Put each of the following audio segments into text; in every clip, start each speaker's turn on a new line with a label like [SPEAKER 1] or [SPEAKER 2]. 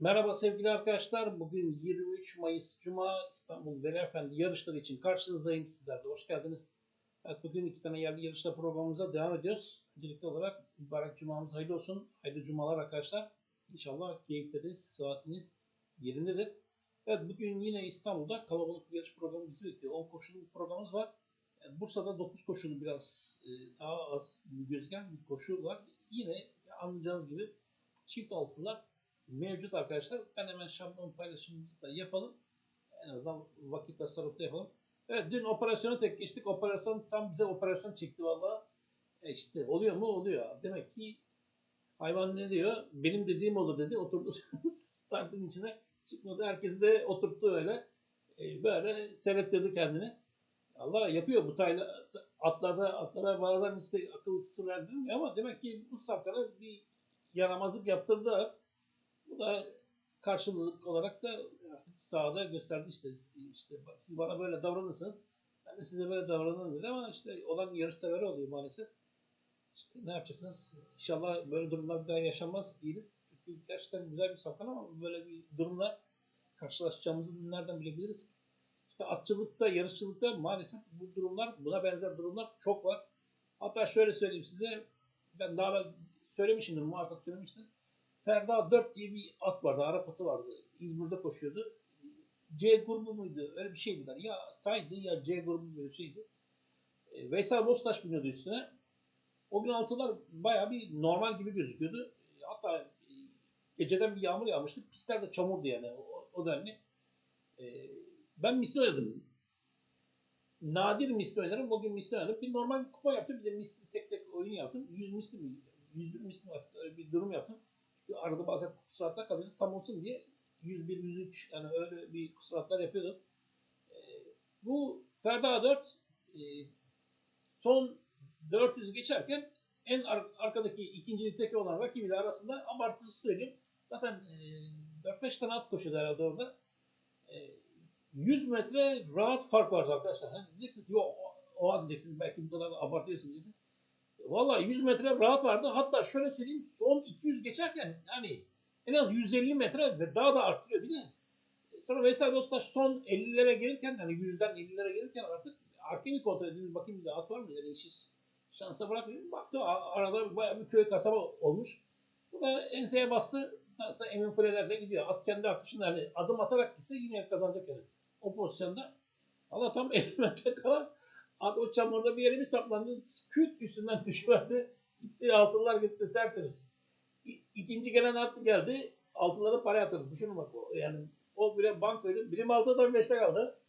[SPEAKER 1] Merhaba sevgili arkadaşlar. Bugün 23 Mayıs Cuma İstanbul Veli Efendi yarışları için karşınızdayım sizler de. Hoş geldiniz. Evet, bugün iki tane yerli yarışlar programımıza devam ediyoruz. Öncelikli olarak mübarek cumamız hayırlı olsun. Hayırlı cumalar arkadaşlar. İnşallah keyifleriniz, saatiniz yerindedir. Evet bugün yine İstanbul'da kalabalık bir yarış programı bizi bekliyor. 10 koşulu bir programımız var. Bursa'da 9 koşulu biraz e, daha az gözüken bir koşu var. Yine anlayacağınız gibi çift altınlar mevcut arkadaşlar. Ben hemen şablon paylaşımımızı da yapalım. En azından vakit tasarrufu da yapalım. Evet dün operasyonu tek geçtik. Operasyon tam bize operasyon çıktı valla. E işte oluyor mu? Oluyor. Demek ki hayvan ne diyor? Benim dediğim olur dedi. Oturdu startın içine. Çıkmadı. Herkesi de oturttu öyle. E, böyle seyrettirdi kendini. Allah yapıyor bu tayla atlarda atlara bazen işte akıl sır ama demek ki bu safkada bir yaramazlık yaptırdı. Bu da karşılık olarak da artık sahada gösterdi işte işte siz bana böyle davranırsanız ben de size böyle davranırım dedi ama işte olan yarış severi oluyor maalesef. İşte ne yapacaksınız? İnşallah böyle durumlar bir daha yaşanmaz diyelim. Çünkü gerçekten güzel bir safkan ama böyle bir durumla karşılaşacağımızı nereden bilebiliriz ki? İşte atçılıkta, yarışçılıkta maalesef bu durumlar, buna benzer durumlar çok var. Hatta şöyle söyleyeyim size, ben daha söylemişimdir, muhakkak söylemiştim. Ferda 4 diye bir at vardı, Arap atı vardı. İzmir'de koşuyordu. C grubu muydu? Öyle bir şeydi. Ya Tay'dı ya C grubu böyle şeydi. E, Veysel Boztaş biniyordu üstüne. O gün altılar bayağı bir normal gibi gözüküyordu. E, Hatta e, geceden bir yağmur yağmıştı. Pistler de çamurdu yani o, o denli. E, ben misli oynadım. Nadir misli oynarım. O gün misli oynadım. Bir normal kupa yaptım. Bir de misli tek tek oyun yaptım. 100 misli mi? 101 misli mi öyle bir durum yaptım. Arada bazen kusuratlar kalıyordu. Tam olsun diye 101, 103 yani öyle bir kusuratlar yapıyordum. Ee, bu Ferda 4 e, son 400 geçerken en ar- arkadaki ikinci niteki olan rakibiyle arasında abartısız söyleyeyim. Zaten e, 4-5 tane at koşuyordu herhalde orada. E, 100 metre rahat fark vardı arkadaşlar. Hani diyeceksiniz yok o, o diyeceksiniz belki bu kadar abartıyorsunuz diyeceksiniz. Valla 100 metre rahat vardı. Hatta şöyle söyleyeyim son 200 geçerken yani en az 150 metre ve daha da arttırıyor değil mi? Sonra Veysel Boztaş son 50'lere gelirken hani 100'den 50'lere gelirken artık bir kontrol ediniz bakayım bir de at var mı? Yani hiç şansa bırakmayayım. Baktı arada bayağı bir köy kasaba olmuş. Bu da enseye bastı. Nasıl Emin Fuleler de gidiyor. At kendi akışında hani adım atarak gitse yine kazanacak yani. O pozisyonda. Allah tam 50 metre kala At o çamurda bir yere bir saplandı. Küt üstünden düşüverdi. Gitti altınlar gitti tertemiz. İ- İkinci gelen at geldi. Altınlara para yatırdı. Düşünün bak o yani o bile bankoydu. Birim altı da 5'te kaldı.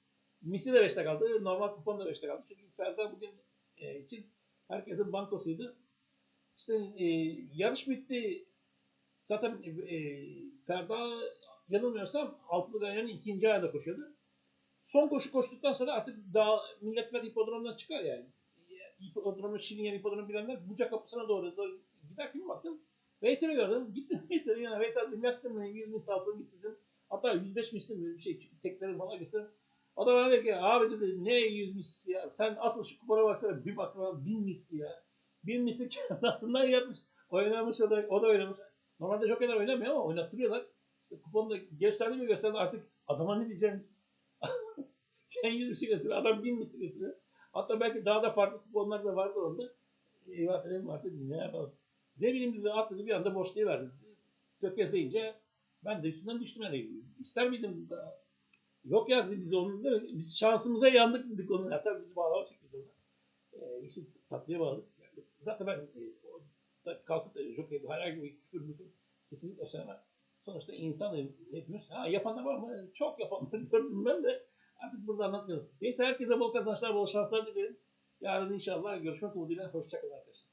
[SPEAKER 1] Misi de 5'te kaldı. Normal kupon da 5'te kaldı. Çünkü Ferda bugün e, için herkesin bankosuydu. İşte e, yarış bitti. Zaten e, Ferda yanılmıyorsam altılı gayenin ikinci ayda koşuyordu. Son koşu koştuktan sonra artık daha milletler hipodromdan çıkar yani. Hipodromu, Şirinyer hipodromu bilenler Buca kapısına doğru, doğru giderken baktım. Veysel'i gördüm. Gittim Veysel'in yanına. Veysel dedim yaktım beni. 100 misli altını git dedim. Hatta 105 misli mi bir şey. Çünkü tekleri bana göster. O da bana dedi ki abi dedi ne 100 misli ya. Sen asıl şu kupona baksana. Bir baktım abi 1000 misli ya. 1000 misli altından yatmış. Oynamış o da, o da oynamış. Normalde jokerler oynamıyor ama oynattırıyorlar. İşte kuponu da gösterdi mi gösterdi artık adama ne diyeceğim sen yüz gösteriyor, adam bin misli gösteriyor. Hatta belki daha da farklı kuponlar da vardı onda. Eyvah dedim artık ne yapalım. Ne bileyim dedi atladı bir anda boşlayıverdi. Tökezleyince ben de üstünden düştüm yani. İster miydim daha? Yok ya dedi biz onun değil mi? Biz şansımıza yandık dedik onun. Ya tabii biz bağlama çektik orada. Ee, işi tatlıya bağladık. Yani zaten ben e, kalkıp da jockey herhangi bir küfür müfür kesinlikle söylemem. Sonuçta insanım hepimiz. Ha yapanlar var mı? Çok yapanlar gördüm ben de. Artık burada anlatmıyorum. Neyse herkese bol kazançlar, bol şanslar dilerim. Yarın inşallah görüşmek umuduyla. Hoşçakalın.